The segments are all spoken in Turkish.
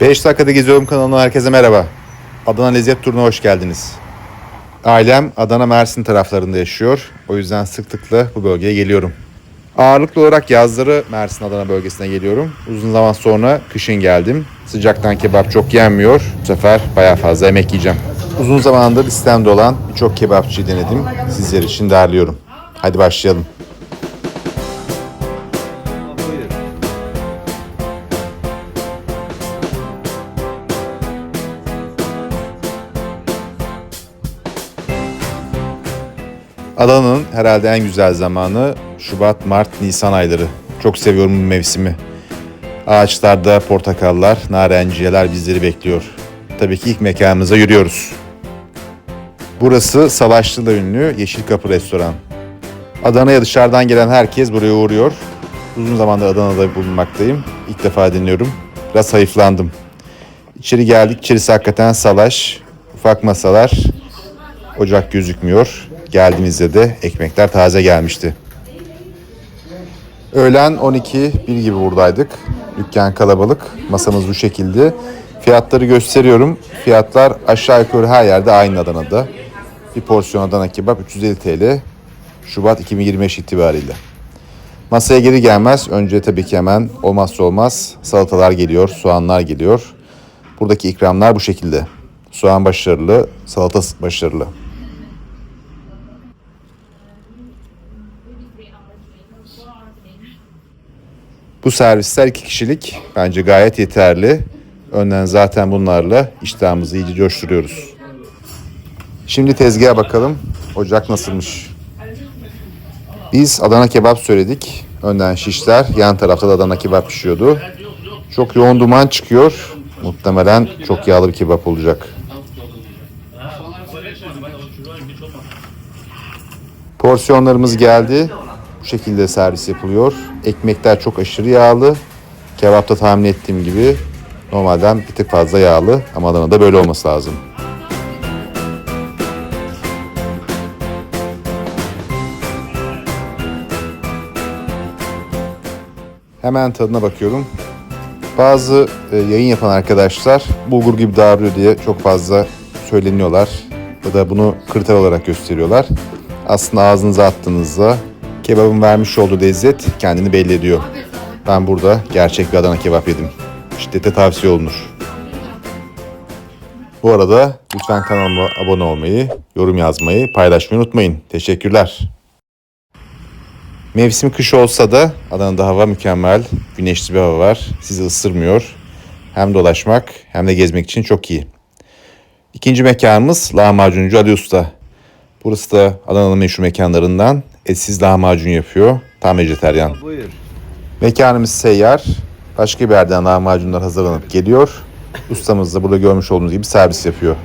5 dakikada geziyorum kanalına herkese merhaba. Adana Lezzet Turu'na hoş geldiniz. Ailem Adana Mersin taraflarında yaşıyor. O yüzden sıklıkla bu bölgeye geliyorum. Ağırlıklı olarak yazları Mersin Adana bölgesine geliyorum. Uzun zaman sonra kışın geldim. Sıcaktan kebap çok yenmiyor. Bu sefer bayağı fazla yemek yiyeceğim. Uzun zamandır listemde olan birçok kebapçıyı denedim. Sizler için derliyorum. Hadi başlayalım. Adana'nın herhalde en güzel zamanı Şubat, Mart, Nisan ayları. Çok seviyorum bu mevsimi. Ağaçlarda portakallar, narenciyeler bizleri bekliyor. Tabii ki ilk mekanımıza yürüyoruz. Burası Salaşlı'da ünlü Yeşil Kapı Restoran. Adana'ya dışarıdan gelen herkes buraya uğruyor. Uzun zamandır Adana'da bulunmaktayım. İlk defa dinliyorum. Biraz hayıflandım. İçeri geldik. İçerisi hakikaten salaş. Ufak masalar. Ocak gözükmüyor. Geldiğimizde de ekmekler taze gelmişti. Öğlen 12 bir gibi buradaydık. Dükkan kalabalık. Masamız bu şekilde. Fiyatları gösteriyorum. Fiyatlar aşağı yukarı her yerde aynı Adana'da. Bir porsiyon Adana kebap 350 TL. Şubat 2025 itibariyle. Masaya geri gelmez. Önce tabii ki hemen olmazsa olmaz salatalar geliyor, soğanlar geliyor. Buradaki ikramlar bu şekilde. Soğan başarılı, salata başarılı. Bu servisler iki kişilik. Bence gayet yeterli. Önden zaten bunlarla iştahımızı iyice coşturuyoruz. Şimdi tezgaha bakalım. Ocak nasılmış? Biz Adana kebap söyledik. Önden şişler, yan tarafta da Adana kebap pişiyordu. Çok yoğun duman çıkıyor. Muhtemelen çok yağlı bir kebap olacak. Porsiyonlarımız geldi. Bu şekilde servis yapılıyor. Ekmekler çok aşırı yağlı. Kebapta tahmin ettiğim gibi normalden bir tık fazla yağlı ama Adana'da böyle olması lazım. Hemen tadına bakıyorum. Bazı e, yayın yapan arkadaşlar bulgur gibi dağılıyor diye çok fazla söyleniyorlar. Ya da bunu kriter olarak gösteriyorlar. Aslında ağzınıza attığınızda kebabın vermiş olduğu lezzet kendini belli ediyor. Ben burada gerçek bir Adana kebap yedim. Şiddete tavsiye olunur. Bu arada lütfen kanalıma abone olmayı, yorum yazmayı, paylaşmayı unutmayın. Teşekkürler. Mevsim kış olsa da Adana'da hava mükemmel. Güneşli bir hava var. Sizi ısırmıyor. Hem dolaşmak hem de gezmek için çok iyi. İkinci mekanımız Lahmacuncu Ali Usta. Burası da Adana'nın meşhur mekanlarından. Etsiz lahmacun yapıyor. Tam vejeteryan. Buyur. Mekanımız seyyar. Başka bir yerden lahmacunlar hazırlanıp geliyor. Ustamız da burada görmüş olduğunuz gibi servis yapıyor.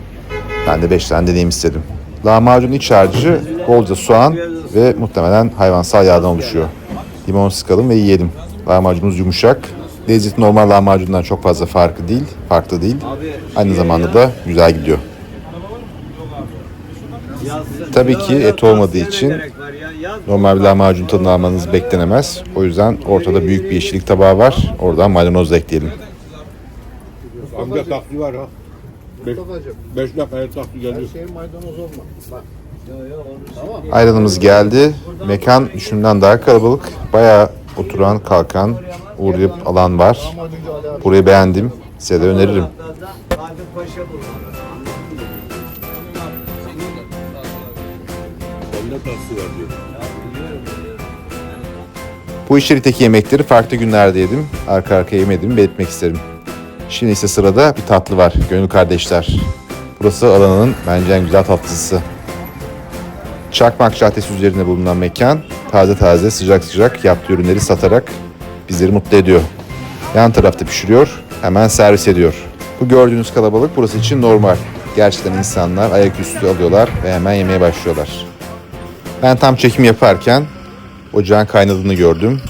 Ben de 5 tane deneyim istedim. Lahmacun iç harcı bolca soğan ve muhtemelen hayvansal yağdan oluşuyor. Limon sıkalım ve yiyelim. Lahmacunumuz yumuşak. Lezzeti normal lahmacundan çok fazla farkı değil, farklı değil. Aynı zamanda da güzel gidiyor. Tabii ki et olmadığı için normal bir lahmacun tadını almanız beklenemez. O yüzden ortada büyük bir yeşillik tabağı var. Oradan maydanoz da ekleyelim. Amca taksi var ha. Beş, beş dakikaya taksi geliyor. Ayranımız geldi. Mekan düşündüğümden daha kalabalık. Bayağı oturan, kalkan, uğrayıp alan var. Burayı beğendim. Size de öneririm. Hadi paşa bu. Bende taksi var diyor. Bu içerikteki yemekleri farklı günlerde yedim. Arka arkaya yemedim belirtmek isterim. Şimdi ise sırada bir tatlı var. Gönül kardeşler. Burası Adana'nın bence en güzel tatlısı. Çakmak Caddesi üzerinde bulunan mekan taze taze sıcak sıcak yaptığı ürünleri satarak bizleri mutlu ediyor. Yan tarafta pişiriyor, hemen servis ediyor. Bu gördüğünüz kalabalık burası için normal. Gerçekten insanlar ayaküstü alıyorlar ve hemen yemeye başlıyorlar. Ben tam çekim yaparken ocağın kaynadığını gördüm.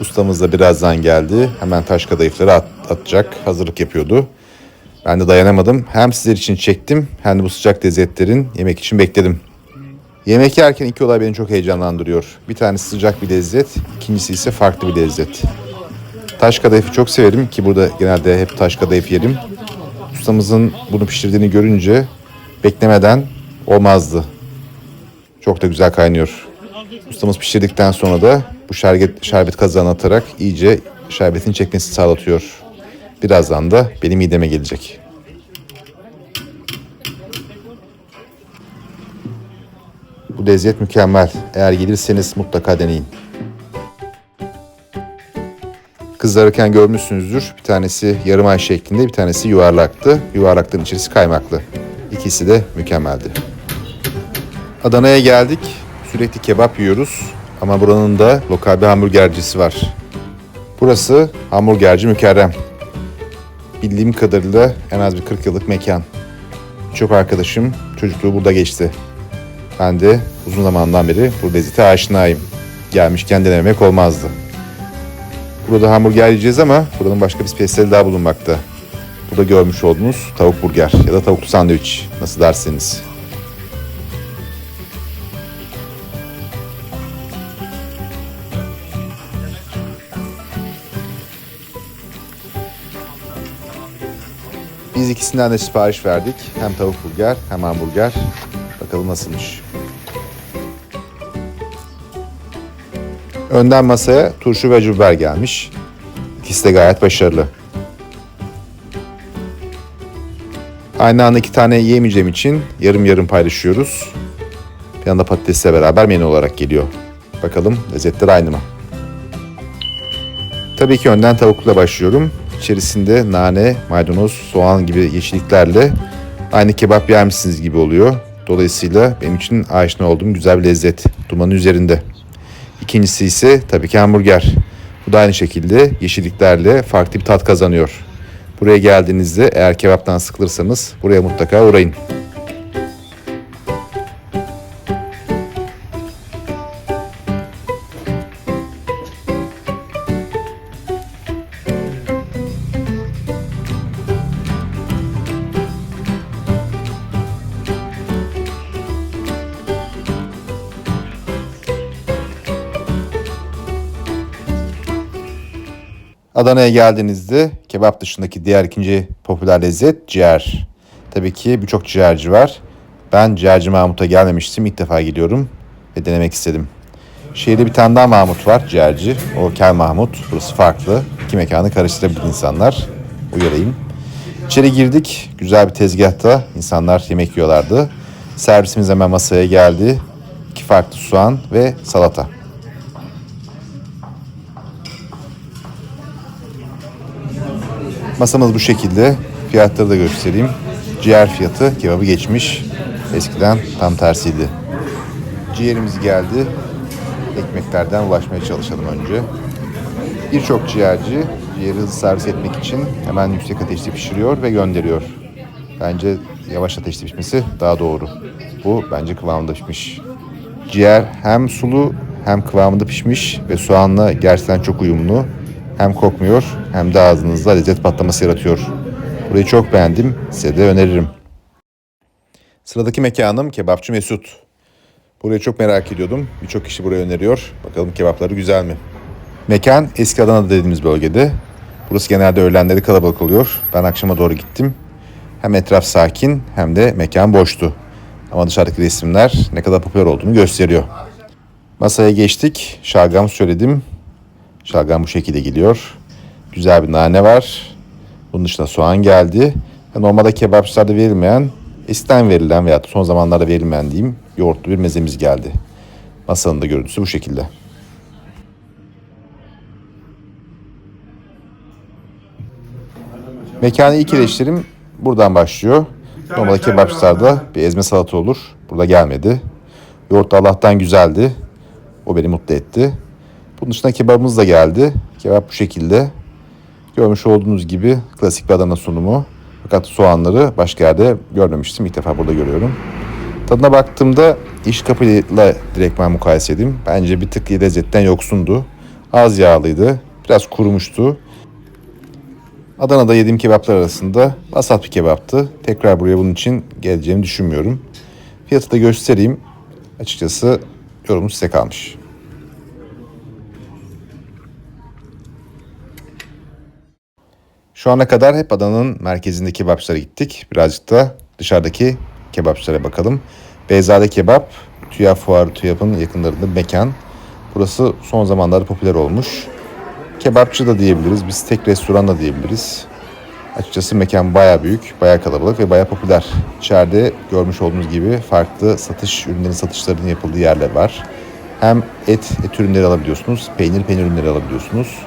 Ustamız da birazdan geldi. Hemen taş kadayıfları at- atacak. Hazırlık yapıyordu. Ben de dayanamadım. Hem sizler için çektim hem de bu sıcak lezzetlerin yemek için bekledim. Yemek yerken iki olay beni çok heyecanlandırıyor. Bir tanesi sıcak bir lezzet, ikincisi ise farklı bir lezzet. Taş kadayıfı çok severim ki burada genelde hep taş kadayıf yerim. ustamızın bunu pişirdiğini görünce beklemeden olmazdı. Çok da güzel kaynıyor. Ustamız pişirdikten sonra da bu şerbet, şerbet kazanı atarak iyice şerbetin çekmesini sağlatıyor. Birazdan da benim mideme gelecek. Bu lezzet mükemmel. Eğer gelirseniz mutlaka deneyin. Kızarırken görmüşsünüzdür. Bir tanesi yarım ay şeklinde, bir tanesi yuvarlaktı. Yuvarlakların içerisi kaymaklı. İkisi de mükemmeldi. Adana'ya geldik. Sürekli kebap yiyoruz. Ama buranın da lokal bir hamburgercisi var. Burası hamburgerci mükerrem. Bildiğim kadarıyla en az bir 40 yıllık mekan. Çok arkadaşım çocukluğu burada geçti. Ben de uzun zamandan beri bu lezzete aşinayım. Gelmişken denememek olmazdı. Burada hamburger yiyeceğiz ama buranın başka bir spesiyeli daha bulunmakta. Burada görmüş olduğunuz tavuk burger ya da tavuklu sandviç nasıl derseniz. Biz ikisinden de sipariş verdik. Hem tavuk burger hem hamburger. Bakalım nasılmış. Önden masaya turşu ve biber gelmiş. İkisi de gayet başarılı. Aynı anda iki tane yiyemeyeceğim için yarım yarım paylaşıyoruz. Bir anda patatesle beraber menü olarak geliyor. Bakalım lezzetler aynı mı? Tabii ki önden tavukla başlıyorum. İçerisinde nane, maydanoz, soğan gibi yeşilliklerle aynı kebap yermişsiniz gibi oluyor. Dolayısıyla benim için aşina olduğum güzel bir lezzet. Dumanın üzerinde. İkincisi ise tabii ki hamburger. Bu da aynı şekilde yeşilliklerle farklı bir tat kazanıyor. Buraya geldiğinizde eğer kebaptan sıkılırsanız buraya mutlaka uğrayın. Adana'ya geldiğinizde kebap dışındaki diğer ikinci popüler lezzet ciğer. Tabii ki birçok ciğerci var. Ben ciğerci Mahmut'a gelmemiştim. İlk defa gidiyorum ve denemek istedim. Şehirde bir tane daha Mahmut var ciğerci. O Kel Mahmut. Burası farklı. İki mekanı karıştırabilir insanlar. Uyarayım. İçeri girdik. Güzel bir tezgahta insanlar yemek yiyorlardı. Servisimiz hemen masaya geldi. İki farklı soğan ve salata. Masamız bu şekilde. Fiyatları da göstereyim. Ciğer fiyatı kebabı geçmiş. Eskiden tam tersiydi. Ciğerimiz geldi. Ekmeklerden ulaşmaya çalışalım önce. Birçok ciğerci ciğeri hızlı servis etmek için hemen yüksek ateşte pişiriyor ve gönderiyor. Bence yavaş ateşte pişmesi daha doğru. Bu bence kıvamında pişmiş. Ciğer hem sulu hem kıvamında pişmiş ve soğanla gerçekten çok uyumlu. Hem kokmuyor hem de ağzınızda lezzet patlaması yaratıyor. Burayı çok beğendim. Size de öneririm. Sıradaki mekanım Kebapçı Mesut. Burayı çok merak ediyordum. Birçok kişi burayı öneriyor. Bakalım kebapları güzel mi? Mekan eski Adana'da dediğimiz bölgede. Burası genelde öğlenleri kalabalık oluyor. Ben akşama doğru gittim. Hem etraf sakin hem de mekan boştu. Ama dışarıdaki resimler ne kadar popüler olduğunu gösteriyor. Masaya geçtik. Şalgam söyledim. Şalgam bu şekilde geliyor. Güzel bir nane var. Bunun dışında soğan geldi. Normalde kebapçılarda verilmeyen, eskiden verilen veya son zamanlarda verilmeyen diyeyim yoğurtlu bir mezemiz geldi. Masanın da görüntüsü bu şekilde. Mekanı ilk eleştirim buradan başlıyor. Normalde kebapçılarda bir ezme salata olur. Burada gelmedi. Yoğurt da Allah'tan güzeldi. O beni mutlu etti. Bunun dışında kebabımız da geldi. Kebap bu şekilde. Görmüş olduğunuz gibi klasik bir Adana sunumu. Fakat soğanları başka yerde görmemiştim. İlk defa burada görüyorum. Tadına baktığımda iş kapıyla direktmen mukayese edeyim. Bence bir tık lezzetten yoksundu. Az yağlıydı. Biraz kurumuştu. Adana'da yediğim kebaplar arasında vasat bir kebaptı. Tekrar buraya bunun için geleceğimi düşünmüyorum. Fiyatı da göstereyim. Açıkçası yorumu size kalmış. Şu ana kadar hep Adana'nın merkezindeki kebapçılara gittik. Birazcık da dışarıdaki kebapçılara bakalım. Beyzade Kebap, TÜYAP Fuarı TÜYAP'ın yakınlarında mekan. Burası son zamanlarda popüler olmuş. Kebapçı da diyebiliriz, biz tek restoran da diyebiliriz. Açıkçası mekan baya büyük, baya kalabalık ve baya popüler. İçeride görmüş olduğunuz gibi farklı satış ürünlerin satışlarının yapıldığı yerler var. Hem et, et ürünleri alabiliyorsunuz, peynir, peynir ürünleri alabiliyorsunuz.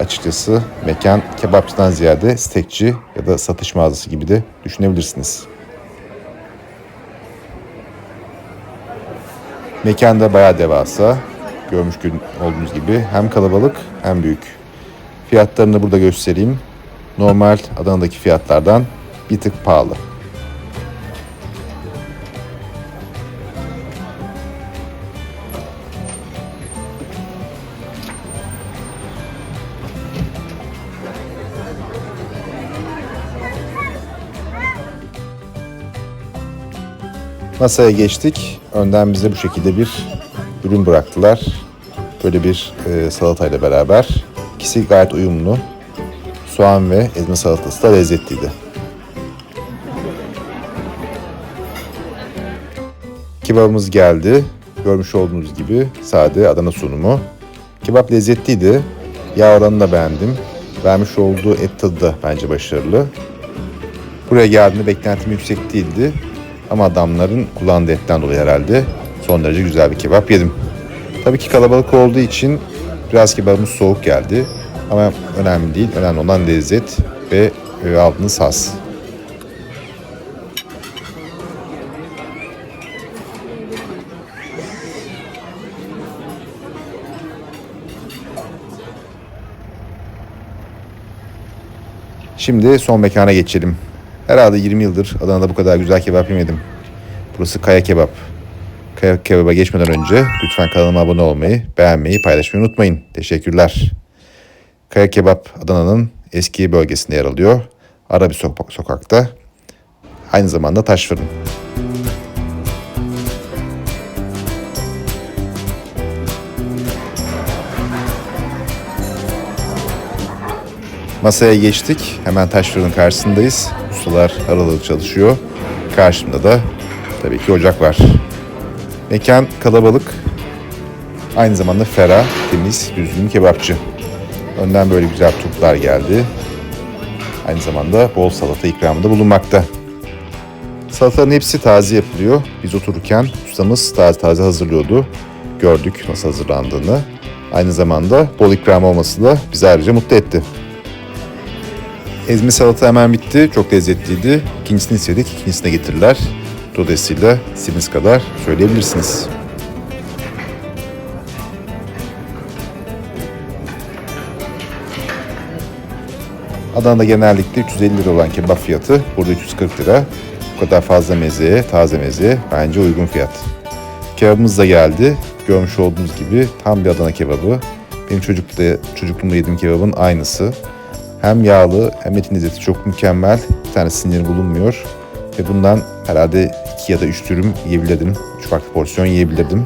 Açıkçası mekan kebapçıdan ziyade stekçi ya da satış mağazası gibi de düşünebilirsiniz. Mekan da bayağı devasa. Görmüş gün- olduğunuz gibi hem kalabalık hem büyük. Fiyatlarını da burada göstereyim. Normal Adana'daki fiyatlardan bir tık pahalı. Masaya geçtik. Önden bize bu şekilde bir ürün bıraktılar. Böyle bir e, salatayla beraber. İkisi gayet uyumlu. Soğan ve ezme salatası da lezzetliydi. Kebabımız geldi. Görmüş olduğunuz gibi sade Adana sunumu. Kebap lezzetliydi. Yağ oranını da beğendim. Vermiş olduğu et tadı da bence başarılı. Buraya geldiğimde beklentim yüksek değildi. Ama adamların kullandığı etten dolayı herhalde son derece güzel bir kebap yedim. Tabii ki kalabalık olduğu için biraz kebabımız soğuk geldi. Ama önemli değil. Önemli olan lezzet ve aldığınız has. Şimdi son mekana geçelim. Herhalde 20 yıldır Adana'da bu kadar güzel kebap yemedim. Burası Kaya Kebap. Kaya Kebap'a geçmeden önce lütfen kanalıma abone olmayı, beğenmeyi, paylaşmayı unutmayın. Teşekkürler. Kaya Kebap Adana'nın eski bölgesinde yer alıyor. Ara bir sok- sokakta. Aynı zamanda taş fırın. Masaya geçtik. Hemen taş fırının karşısındayız. Ustalar aralığı çalışıyor. Karşımda da tabii ki ocak var. Mekan kalabalık. Aynı zamanda ferah, temiz, düzgün kebapçı. Önden böyle güzel turplar geldi. Aynı zamanda bol salata ikramında bulunmakta. Salataların hepsi taze yapılıyor. Biz otururken ustamız taze taze hazırlıyordu. Gördük nasıl hazırlandığını. Aynı zamanda bol ikram olması da bizi ayrıca mutlu etti. Ezme salata hemen bitti. Çok lezzetliydi. İkincisini istedik. İkincisine getirdiler. Dolayısıyla istediğiniz kadar söyleyebilirsiniz. Adana'da genellikle 350 lira olan kebap fiyatı burada 340 lira. Bu kadar fazla mezeye, taze mezeye bence uygun fiyat. Kebabımız da geldi. Görmüş olduğunuz gibi tam bir Adana kebabı. Benim çocukluğumda, çocukluğumda yediğim kebabın aynısı. Hem yağlı hem etin lezzeti çok mükemmel. Bir tane siniri bulunmuyor. Ve bundan herhalde iki ya da üç dürüm yiyebilirdim. Üç farklı porsiyon yiyebilirdim.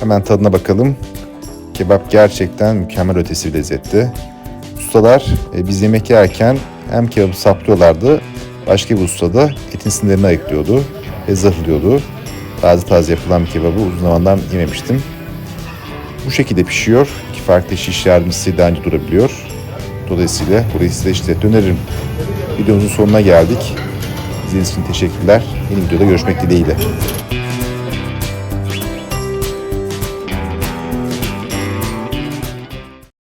Hemen tadına bakalım. Kebap gerçekten mükemmel ötesi bir lezzette. Ustalar e, biz yemek yerken hem kebabı saplıyorlardı. Başka bir usta da etin sinirlerini ayıklıyordu ve zırhlıyordu. Taze taze yapılan bir kebabı uzun zamandan yememiştim. Bu şekilde pişiyor. İki farklı şiş yardımcısı daha önce durabiliyor. Dolayısıyla burayı size işte öneririm. Videomuzun sonuna geldik. İzlediğiniz için teşekkürler. Yeni videoda görüşmek dileğiyle.